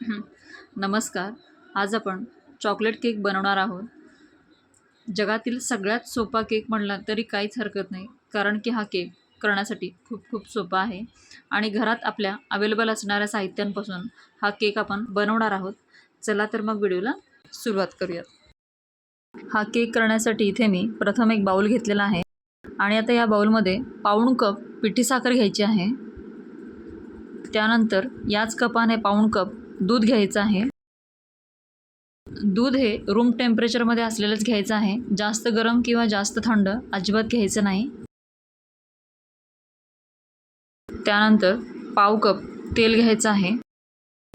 नमस्कार. आज आपण चॉकलेट केक बनवणार आहोत. जगातील सगळ्यात सोपा केक म्हणला तरी काहीच हरकत नाही कारण की हा केक करण्यासाठी खूप खूप सोपा आहे आणि घरात आपल्या अवेलेबल असणाऱ्या साहित्यांपासून हा केक आपण बनवणार आहोत. चला तर मग व्हिडिओला सुरुवात करूयात. हा केक करण्यासाठी इथे मी प्रथम एक बाऊल घेतलेला आहे आणि आता या बाऊलमध्ये पाऊण कप पिठी साखर घ्यायची आहे. त्यानंतर याच कपाने पाऊण कप दूध घ्यायचं आहे. दूध हे रूम टेम्परेचरमध्ये असलेलंच घ्यायचं आहे. जास्त गरम किंवा जास्त थंड अजिबात घ्यायचं नाही. त्यानंतर पाव कप तेल घ्यायचं आहे.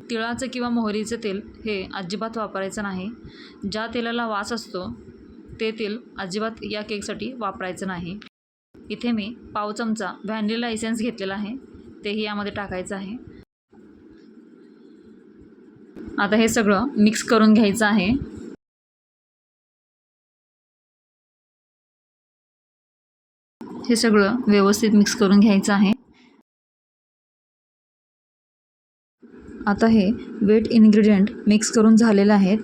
तिळाचं किंवा मोहरीचं तेल हे अजिबात वापरायचं नाही. ज्या तेलाला वास असतो ते तेल अजिबात या केकसाठी वापरायचं नाही. इथे मी पाव चमचा व्हॅनिला इसेन्स घेतलेला आहे. तेही यामध्ये टाकायचं आहे. आता हे सगळं मिक्स करून घ्यायचं आहे. हे सगळं व्यवस्थित मिक्स करून घ्यायचं आहे. आता हे वेट इन्ग्रेडियंट मिक्स करून झालेलं आहे.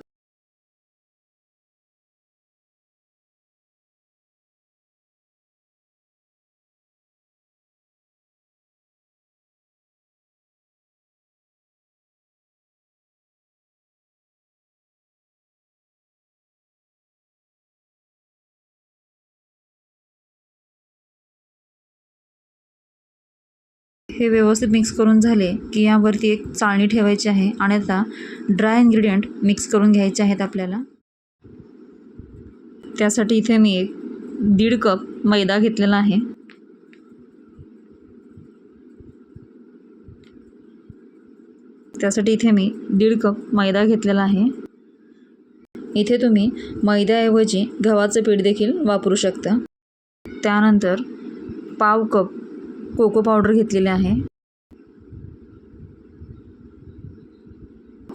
हे व्यवस्थित मिक्स करून झाले की यावरती एक चाळणी ठेवायची आहे आणि आता ड्राय इन्ग्रेडियंट मिक्स करून घ्यायचे आहेत आपल्याला. त्यासाठी इथे मी एक दीड कप मैदा घेतलेला आहे. त्यासाठी इथे मी दीड कप मैदा घेतलेला आहे. इथे तुम्ही मैद्याऐवजी गव्हाचं पीठ देखील वापरू शकता. त्यानंतर पाव कप कोको पावडर घेतलेली आहे.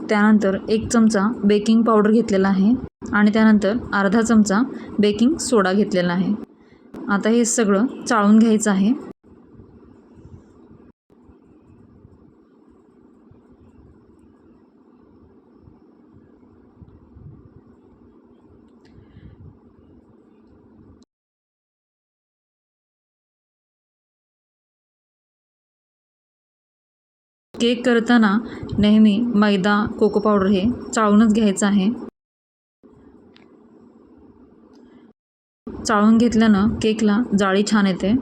त्यानंतर एक चमचा बेकिंग पावडर घेतलेला आहे आणि त्यानंतर अर्धा चमचा बेकिंग सोडा घेतलेला आहे. आता हे सगळं चाळून घ्यायचं आहे. केक करताना नेहमी मैदा कोको पावडर हे चाळूनच घ्यायचं आहे. चाळून घेतल्यानं केकला जाळी छान येते.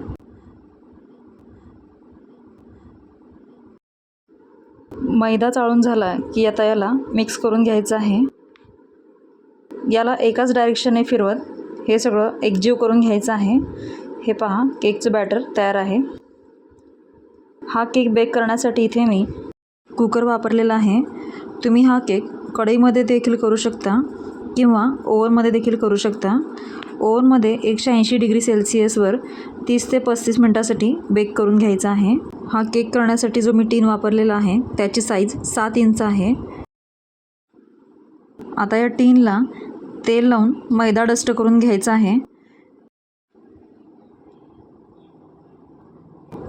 मैदा चाळून झाला की आता याला मिक्स करून घ्यायचं आहे. याला एकाच डायरेक्शनने फिरवत हे सगळं एकजीव करून घ्यायचं आहे. हे पहा केकचं बॅटर तयार आहे. हा केक बेक करण्यासाठी इथे मी कुकर वापरलेला आहे. तुम्ही हा केक कढईमध्ये देखील करू शकता किंवा ओव्हनमध्ये देखील करू शकता. ओव्हनमध्ये एकशे ऐंशी डिग्री सेल्सिअसवर तीस ते पस्तीस मिनटासाठी बेक करून घ्यायचा आहे. हा केक करण्यासाठी जो मी टीन वापरलेला आहे त्याची साईज सात इंच आहे. आता या टीनला तेल लावून मैदा डस्ट करून घ्यायचा आहे.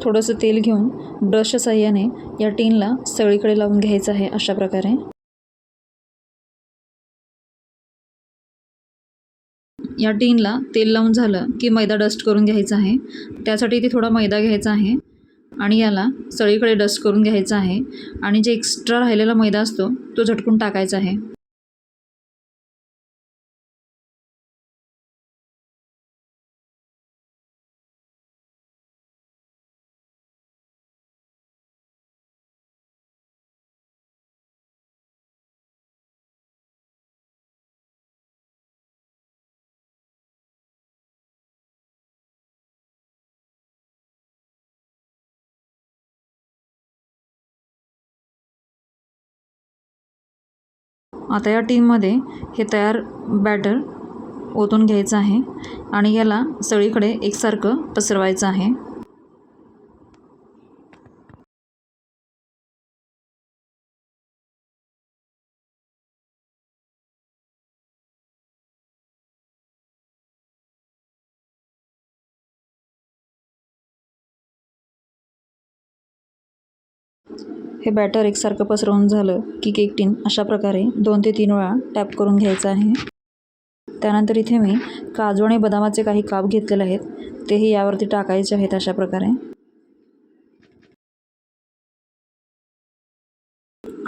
थोडंसं तेल घेऊन ब्रशच्या साह्याने या टीनला सगळीकडे लावून घ्यायचं आहे अशा प्रकारे. या टीनला तेल लावून झालं की मैदा डस्ट करून घ्यायचा आहे. त्यासाठी इथे थोडा मैदा घ्यायचा आहे आणि याला सगळीकडे डस्ट करून घ्यायचा आहे आणि जे एक्स्ट्रा राहिलेला मैदा असतो तो झटकून टाकायचा आहे. आता या टीममध्ये हे तयार बॅटर ओतून घ्यायचं आहे आणि याला सगळीकडे एकसारखं पसरवायचं आहे. हे बॅटर एकसारखं पसरवून झालं की केक टीन अशा प्रकारे दोन ते तीन वेळा टॅप करून घ्यायचं आहे. त्यानंतर इथे मी काजू आणि बदामाचे काही काप घेतलेले आहेत. तेही यावरती टाकायचे आहेत अशा प्रकारे.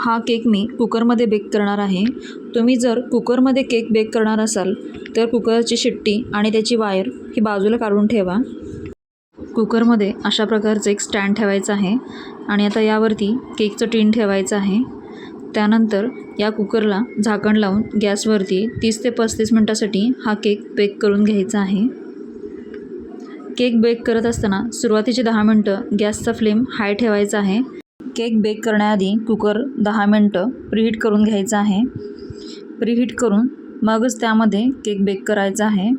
हा केक मी कुकरमध्ये बेक करणार आहे. तुम्ही जर कुकरमध्ये केक बेक करणार असाल तर कुकरची शिट्टी आणि त्याची वायर ही बाजूला काढून ठेवा. कुकरमध्ये अशा प्रकारचं एक स्टँड ठेवायचं आहे. आणि आता यावरती केकचं टीन ठेवायचं आहे. त्यानंतर या कुकरला झाकण लावून गॅसवरती तीस ते पस्तीस मिनटासाठी हा केक बेक करून घ्यायचा आहे. केक बेक करत असताना सुरुवातीचे दहा मिनटं गॅसचा फ्लेम हाय ठेवायचा आहे. केक बेक करण्याआधी कुकर दहा मिनटं प्रीहीट करून घ्यायचा आहे. प्रीहीट करून मगच त्यामध्ये केक बेक करायचा आहे.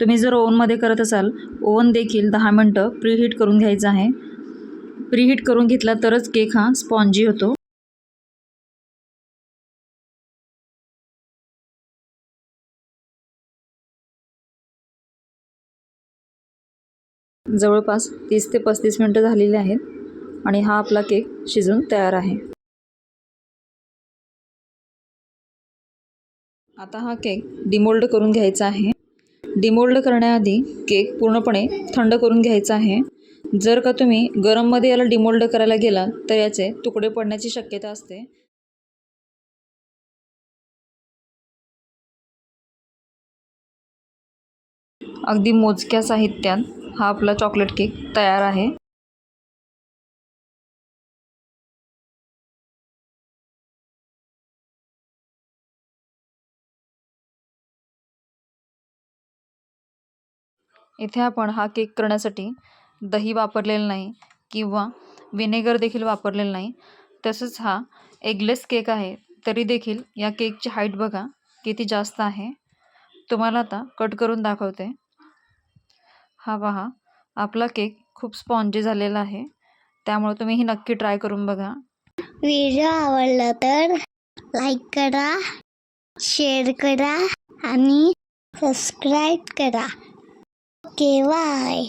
तुम्ही जर ओव्हनमध्ये करत असाल ओव्हन देखील दहा मिनटं प्रीहीट करून घ्यायचं आहे. प्रीहीट करून घेतला तरच केक हा स्पॉन्जी होतो. जवळपास तीस ते पस्तीस मिनटं झालेली आहेत आणि हा आपला केक शिजून तयार आहे. आता हा केक डिमोल्ड करून घ्यायचा आहे. डिमोल्ड करण्याआधी केक पूर्णपणे थंड करून घ्यायचा आहे. जर का तुम्ही गरममध्ये याला डिमोल्ड करायला गेला तर याचे तुकडे पडण्याची शक्यता असते. अगदी मोजक्या साहित्यात हा आपला चॉकलेट केक तयार आहे. इथे आपण हा केक करण्यासाठी दही वापरलेलं नाही किंवा विनेगर देखील वापरलेलं नाही. तसंच हा एगलेस केक आहे. तरी देखील या केकची हाईट बघा किती जास्त आहे. तुम्हाला आता कट करून दाखवते. हा पहा आपला केक खूप स्पॉन्जी झालेला आहे. त्यामुळे तुम्ही ही नक्की ट्राय करून बघा. व्हिडिओ आवडला तर लाईक करा शेअर करा आणि सबस्क्राईब करा. Okay bye